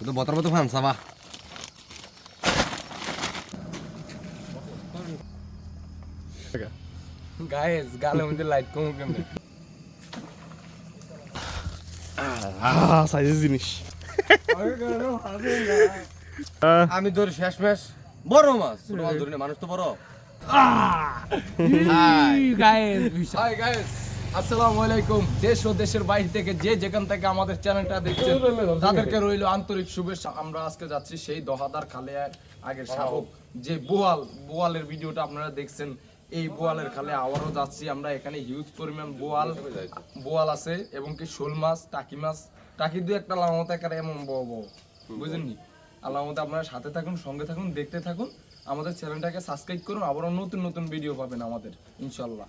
তো বতর মতো ফান সাবা গাইস গালের মধ্যে লাইট কম কেমনে আহ সাইজের জিনিস আমি ধরি শেষ ম্যাশ বড় মাছ ছোট মাছ ধরি না মানুষ তো বড় গাইস হাই গাইস আসসালামু আলাইকুম। দেশ ও দেশের বাইরে থেকে যে যেখান থেকে আমাদের চ্যানেলটা দেখছেন তাদেরকে রইল আন্তরিক শুভেচ্ছা। আমরা আজকে যাচ্ছি সেই দহাদার খালে আগের শাহক যে বোয়াল বোয়ালের ভিডিওটা আপনারা দেখছেন এই বোয়ালের খালে আবারও যাচ্ছি আমরা। এখানে হিউজ পরিমাণ বোয়াল বোয়াল আছে এবং কি শোল মাছ টাকি মাছ। টাকি দু একটা লামত একারে এমন বড় বড়। বুঝেননি আল্লাহ মতো আপনারা সাথে থাকুন সঙ্গে থাকুন দেখতে থাকুন। আমাদের চ্যানেলটাকে সাবস্ক্রাইব করুন। আবারও নতুন নতুন ভিডিও পাবেন আমাদের ইনশাল্লাহ।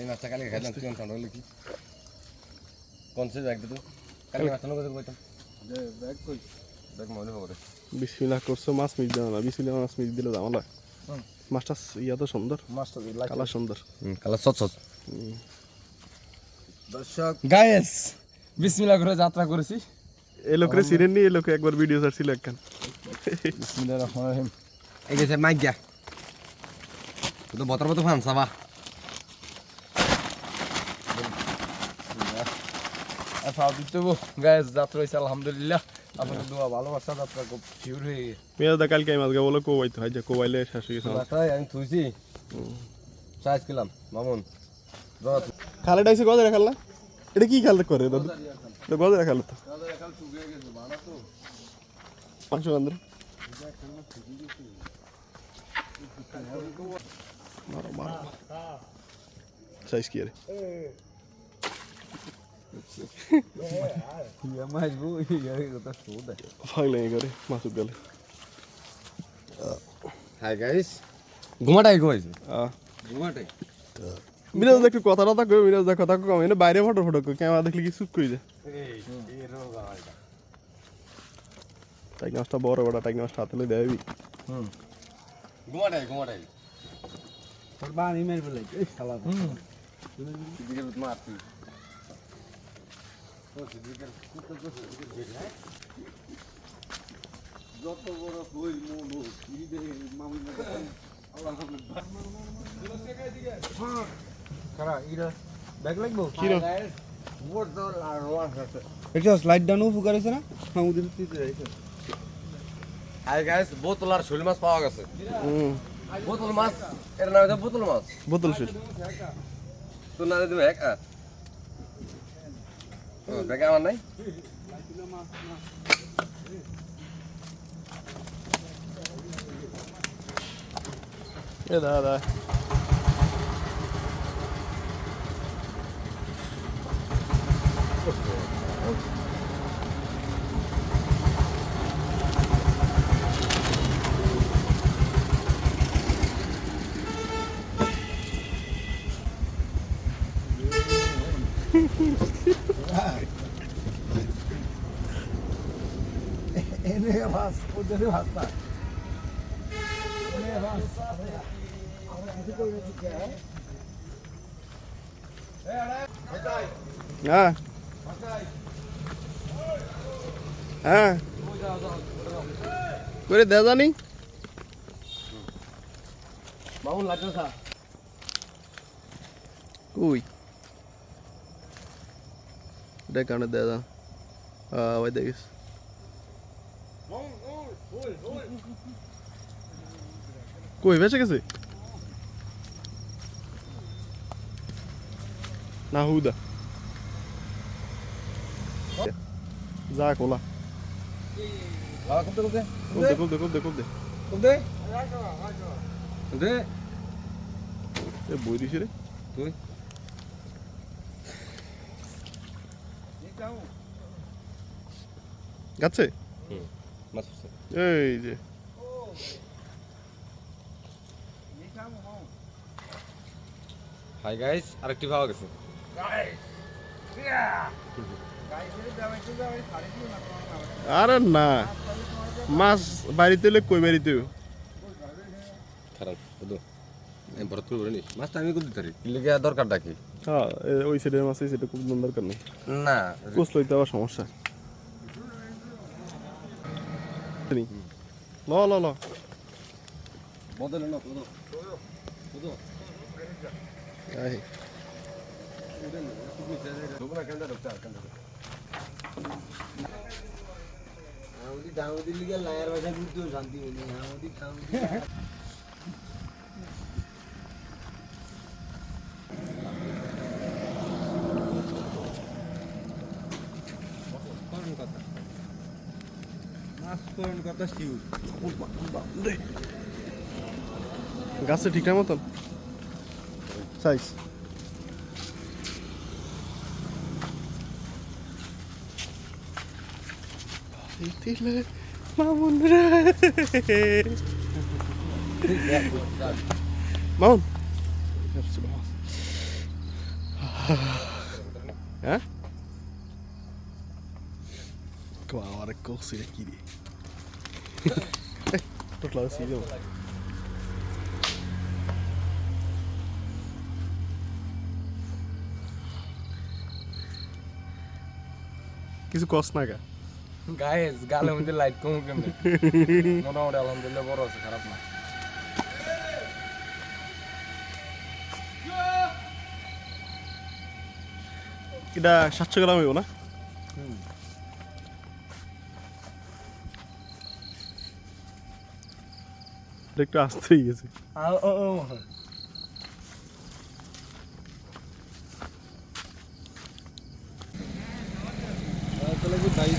এই মাছটা কালকে খাইলাম তুই ঠান্ডা হলে কি? কোন সে ব্যাগ দিত কালকে মাছটা নগদ কইতাম ব্যাগ কই? ব্যাগ মনে হবে বিসমিল্লাহ করছ মাছ মিস দিও না বিসমিল্লাহ মাছ মিস দিলে জামালা মাছটা ইয়া তো সুন্দর। মাস্টার কালার সুন্দর। কালা সত সত দর্শক গায়েস বিসমিল্লাহ করে যাত্রা করেছি। এই লোকের সিরেন নি এই লোকে একবার ভিডিও ছাড়ছিল একখান। বিসমিল্লাহ রহমান রহিম। এই গেছে মাইক গিয়া তো বতর মতো ফান সাবা আদিত্য গায়েস যাত্রা হয়েছে আলহামদুলিল্লাহ। আপনাদের দোয়া ভালোবাসা যাত্রা খুব শিওর হয়ে গেছে। দা কালকে মাছ গা বলো কোবাইতে হয় যে কোবাইলে শেষ হয়ে গেছে আমার। আমি থুইছি। সাইজ কিলাম মামুন। খালে ডাইছে গজে রাখাল এটা কি খালে করে দাদু? তো। গজে রাখাল তো। পাঁচশো আন্দ্রে মারো মারো সাইজ কি রে ফাগলে করে মাছ গেলে হাই গাইস ঘুমাটাই। আহ ঘুমাটাই মিরাজ দা একটু কথা টথা কই মিরাজ দা কথা কম এনে বাইরে ফটো ফটো কই ক্যামেরা দেখলে কি চুপ কই যায়? টাইক মাছটা বড় বড় টাইক মাছটা হাতে লই দেবি ঘুমাটাই ঘুমাটাই। বানি মেরে বলে এই শালা। দিকে মার তুই যত বড় হই মনো মামি স্লাইড ডাউন উপকার হয়েছে না? গাইস বোতল আর শৈল মাছ পাওয়া গেছে। হুম। বোতল মাছ এর নাম বোতল মাছ। বোতল শুল। না দিবে এক ব্যাগে আমার নাই এ দা দা এনে ওদের ভাসতা হ্যাঁ। হ্যাঁ। করে জানি। মামুন লাগবে সা কই? দেখ কারণে দে ওই দেখিস। কই বেঁচে গেছে? না হুদা যা কোলা। বই দিছি রে। তুই গাছে? এই যে। হাই গাইস আরেকটি পাওয়া গেছে। আরে না। মাছ বাড়িতে এলে কই বাড়িতে? খারাপ বুঝো আমি ভরত করে বলিনি? মাছটা আমি করতে পারি? লিগে দরকার ডাকি হ্যাঁ ওই সাইডের মাছ এই সাইডে খুব দরকার নেই। না। কোচ লইতে আবার সমস্যা। ল ল ল। বদলে না বুঝো এই, কথা শিউ গাছে ঠিকঠাক মতন সাইজ দিলে মামুন রে মামুন হ্যাঁ আমার কৌশি কি রে টোটলা সিজো কিছু কস না গা। গাইস গালের মধ্যে লাইট কম কেমনে? মোটামুটি আলহামদুলিল্লাহ বড় আছে খারাপ না। এটা সাতশো গ্রাম হইব না? একটু আসতে গেছে আ- ও ও তাহলে কি বাইকের দিলে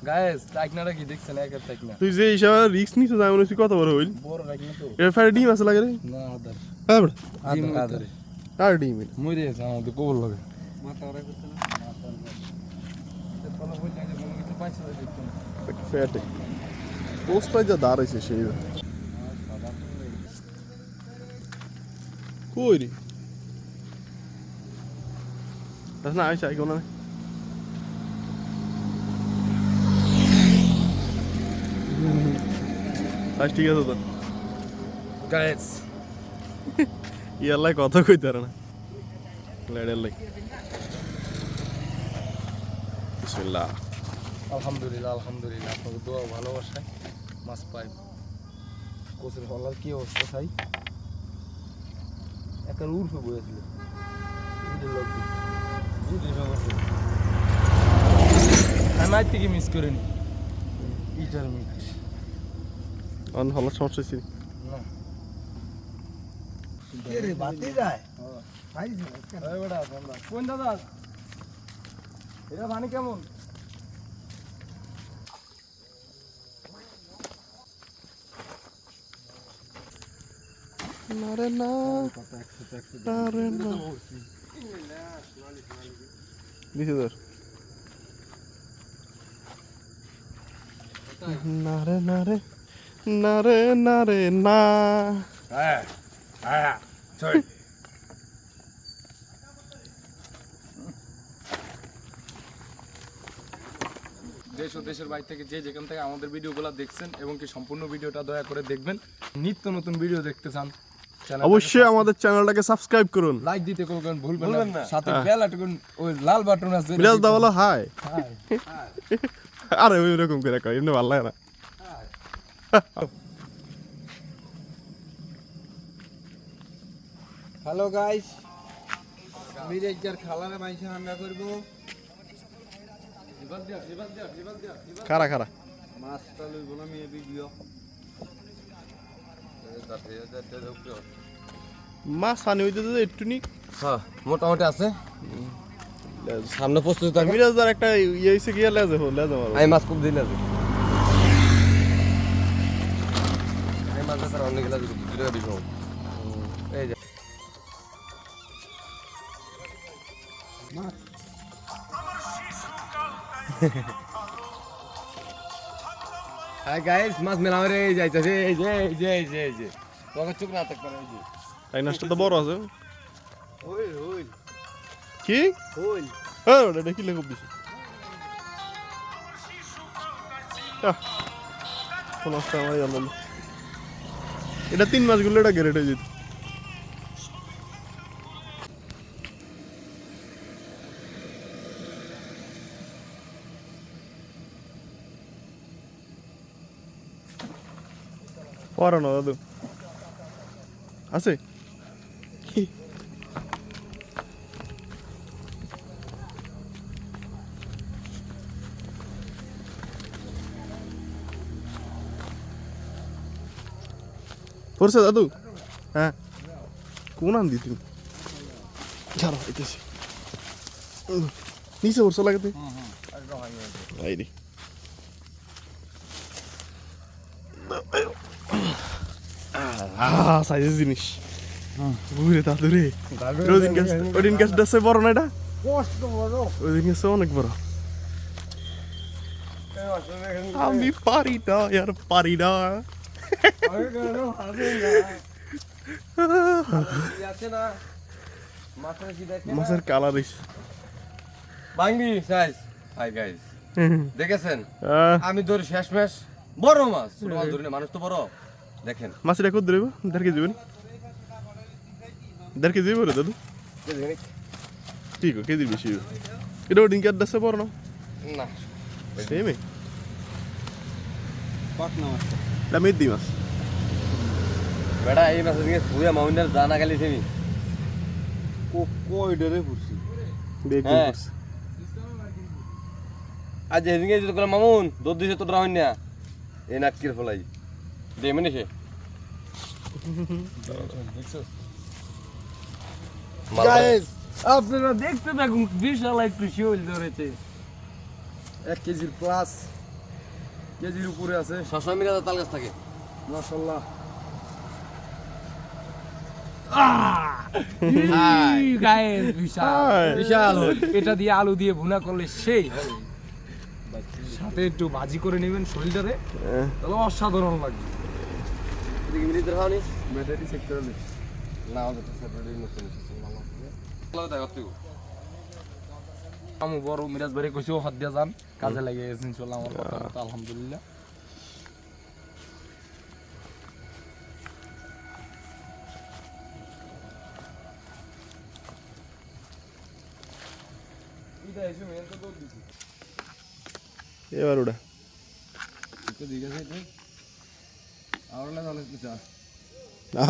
তো গাইস কি দেখছেন একের তুই যে হিসাবে রিস্ক নিছিস আমি মনে কত বড় হইল? বড় টাইকনা তো। এর ফারে ডিম আছে লাগে রে? না আদার। হ্যাঁ বড় ডিম আদারে আর ডিম মরে গেছে আমাদের কবল লাগে। মাথা ওরা করছে না? ফ্যাটে। পোস্টটা যা দাঁড়াইছে সেই কই রে? না আইসা আইকো না সাইজ ঠিক আছে তো। গাইস ইয়ার কথা কইতে পারে না। লেডের লাই। বিসমিল্লাহ। আলহামদুলিল্লাহ আলহামদুলিল্লাহ। আপনাকে দোয়া ভালোবাসায় মাছ পাই। কোচের হলার কি অবস্থা চাই একটা উর্ফে বয়েছিল আমি আজ থেকে মিস করিনি। ইটার মিস অন হলার সমস্যা ছিল কোন দাদা? এটা পানি কেমন? না রে না না রে না। দিছে তোর না রে। না রে না রে না। হ্যাঁ হ্যাঁ সরি দেশ ও দেশের বাইরে থেকে যে যেখান থেকে আমাদের ভিডিওগুলো দেখছেন এবং কি সম্পূর্ণ ভিডিওটা দয়া করে দেখবেন নিত্য নতুন ভিডিও দেখতে চান অবশ্যই আমাদের চ্যানেলটাকে সাবস্ক্রাইব করুন। লাইক দিতে কোনো কারণ ভুলবেন না। সাথে বেল আইকন ওই লাল বাটন আছে বিলাস বলো হাই হাই। আরে ওই রকম করে কয় এমনি ভালো লাগে না। হ্যালো গাইস মিরেজার খালারে মাইসা রান্না করব খারা খারা মাছটা লইব না মেয়ে ভিডিও মাছ পানি হইতে তো একটু নি হ্যাঁ মোটামুটি আছে সামনে প্রস্তুতি থাকবে মিরাজদার একটা ইয়ে হইছে গিয়া লেজে হো লেজে মারো আমি মাছ খুব দিন আছে মাছ ধরার অনেক টাকা বেশি এই যে। হাই গাইস মাছ মেলাও রে এই যাইতেছে এই যে এই যে এই যে এই যে তোমাকে চুপ না থাকতে এই যে। এই নাচটা তো বড় আছে। হইল হইল কি? হইল হ্যাঁ ওটা দেখি লেখব দিছে কোন অবস্থা আমার জানা নেই। এটা তিন মাসগুলো এটা গ্রেট হয়ে যেত। পড়ানো দাদু। আছে? পড়ছে দাদু? হ্যাঁ। কোন আন দি তুমি ছাড়ো এতেছি নিচে পড়ছো লাগে তুই এই রে। আহ সাইজের জিনিস। বুড়ে দাদু রে। ওদিন গাছ ওদিন গাছ ডাসে বড় না এটা? ওদিন গাছে অনেক বড়। আমি পারি না পারি না। মাছের মাছের কালার বাংলি সাইজ হাই গাইস দেখেছেন? আমি ধরি শেষ ম্যাশ বড় মাছ। মাছ ধরি মানুষ তো বড়। দেখেন। মাছ এটা কত দেবো দেড় কেজি দেবেন দেড় কেজি বলে দাদু। ঠিক আছে কেজি বেশি। এটা ওদিন কার দাসে বড় না? না। সেমে পাকনা মাছ। এটা মেদি মাছ। বেটা এই মাছের দিকে পুরা মাউন্টের জানা গেলি তুমি কো কই ডরে বেগ হ্যাঁ। আজ এদিকে যদি করে মামুন দুধ দিছে তো ডরাইন না? এই নাটকির ফলাই। দে মানে সে। গাইস আপনারা দেখতে থাকুন বিশাল একটু শিওল ধরেছে। এক কেজির প্লাস কেজির উপরে আছে। সবসময় মিলে তাল গাছ থাকে মাশাল্লাহ বিশাল। এটা দিয়ে আলু দিয়ে ভুনা করলে সেই সাথে একটু ভাজি করে নেবেন শরীরটারে তাহলে অসাধারণ লাগবে। ব্যাটারি না। আমাদের নতুন ভালো আমি বড় মিরাজ ভাই কইছি হাত দিয়া যান কাজে লাগে গেছে ইনশাআল্লাহ আমার কথা মতো আলহামদুলিল্লাহ এবার ওটা আহা না না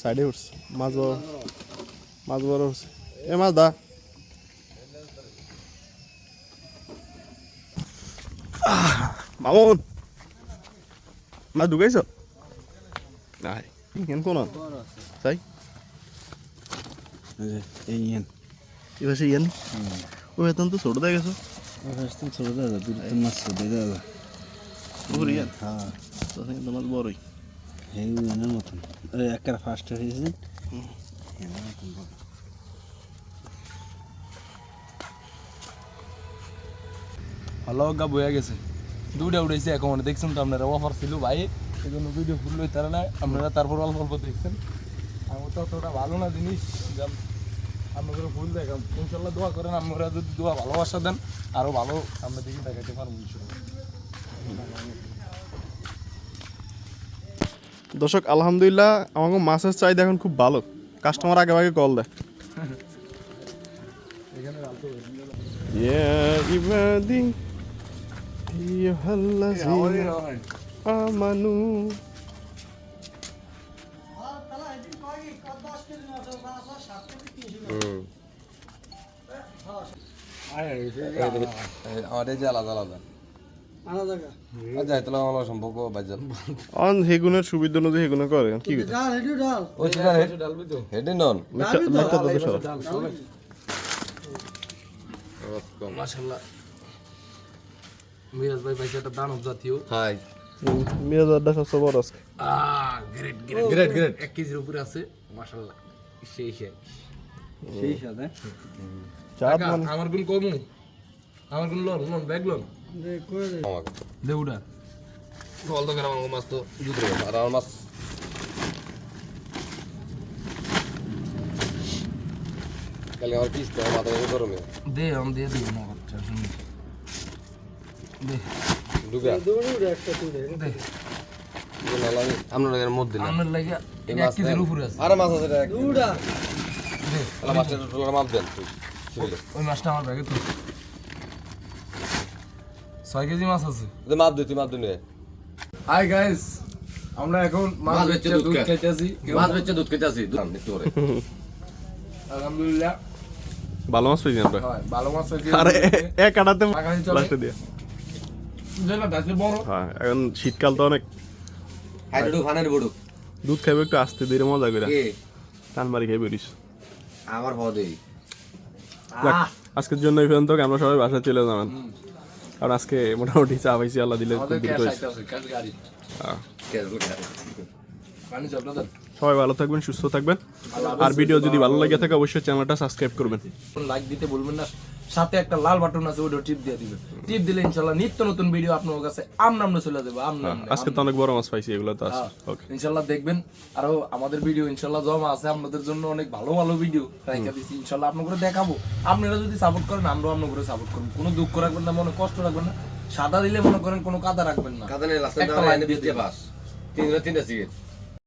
সাইডে উঠছে। মাছ বড়। মাছ বড় উঠছে। এ মাছ দা। আহ, মামুন। মাছ ঢুকাইছ? নাই। কেন কোন? তাই এই ইয়ান। এবার সে ইয়ান। ও এতন তো ছোট দেয় গেছো। ছোট দাদা দূর মাছ ছোট দাদা ওর ইয়ান? হ্যাঁ। কিন্তু মাছ বড়ই। এই ইয়ানের মতন। ওই একের ফার্স্ট হয়েছে। ভালো গা বইয়া গেছে। দুটা উঠেছে এখন দেখছেন তো আপনারা অফার ছিল ভাই। এই জন্য ভিডিও ফুল পারে না। আপনারা তারপর অল্প অল্প দেখছেন। আমি তো অতটা ভালো না জিনিস। আপনাদের ফুল দেখাম। ইনশাল্লাহ দোয়া করেন আপনারা যদি দোয়া ভালোবাসা দেন আরও ভালো আমরা দেখি দেখাতে পারব ইনশাল্লাহ। দর্শক আলহামদুলিল্লাহ আমাকে মাছের চাহিদা এখন খুব ভালো। কাস্টমার আগে আগে কল দেয়। আমাদের যে আলাদা আলাদা। অন হেগুনের সুবিধা অনুযায়ী হেগুনে করে কি হেড নন। মিরাজ ভাই পাইছে একটা দানব জাতীয়। হাই। মিরাজারটা সবচেয়ে বড় আজকে। গ্রেট গ্রেট গ্রেট গ্রেট এক কেজির উপরে আছে। মাশাআল্লাহ। সেই সেই সেই সাথে চাঁদ মানে আমার গুণ কমু। আমার গুণ লোন লোন ব্যাগ লোন। আমাকে দে উড়া বল তো আমার মাছ তো দুধ আর আমার মাছ। কালকে আমার পিস তো মাথা ব্যথা গরমে। দে আম দিয়ে দিব না বাচ্চা শুনি। দে। ডুবে দে। আপনার এর মধ্যে আমার লাগে এক কেজির। উপরে আছে। আরে মাছ আছে রে দে। মাছটা মাপ দেন তুই। ওই মাছটা আমার ব্যাগে তো ছয় কেজি মাছ আছে। দে মাপ দে তুই মাপ দে নিয়ে হাই গাইস আমরা এখন মাছ বেচে দুধ খাইতেছি। মাছ বেচে দুধ করে আলহামদুলিল্লাহ। ভালো মাছ পাইছি আমরা ভালো মাছ হয়েছে আরে এক আটাতে লাস্টে দিয়ে। হ্যাঁ এখন শীতকাল তো অনেক। দুধ খাইবে একটু আস্তে ধীরে মজা করে কে? টান মারি খাই বেরিস আমার পদে আজকের জন্য এই পর্যন্ত আমরা সবাই বাসায় চলে যাবেন। কারণ আজকে মোটামুটি চা পাইছি আল্লাহ দিলে হ্যাঁ। সবাই ভালো থাকবেন সুস্থ থাকবেন। আর ভিডিও যদি ভালো লাগে থাকে অবশ্যই চ্যানেলটা সাবস্ক্রাইব করবেন। লাইক দিতে বলবেন না। সাথে একটা লাল বাটন আছে ওটা টিপ দিয়ে দিবেন টিপ দিলে ইনশাল্লাহ নিত্য নতুন ভিডিও আপনার কাছে আমন আমনে চলে যাবে আমন আমনে আজকে তো অনেক বড় মাছ পাইছি এগুলো তো আছে। ওকে ইনশাল্লাহ দেখবেন আরও আমাদের ভিডিও ইনশাল্লাহ জমা আছে আপনাদের জন্য অনেক ভালো ভালো ভিডিও রাইখা দিচ্ছি ইনশাল্লাহ আপনার দেখাবো। আপনারা যদি সাপোর্ট করেন আমরাও আপনার সাপোর্ট করব। কোনো দুঃখ রাখবেন না মনে কষ্ট রাখবেন না। সাদা দিলে মনে করেন কোনো কাদা রাখবেন না। কাদানে লাস্টে একটা দাঁড়ায় লাইন দিয়ে বিদ্যে তিনটা তিনটা সিগারেট।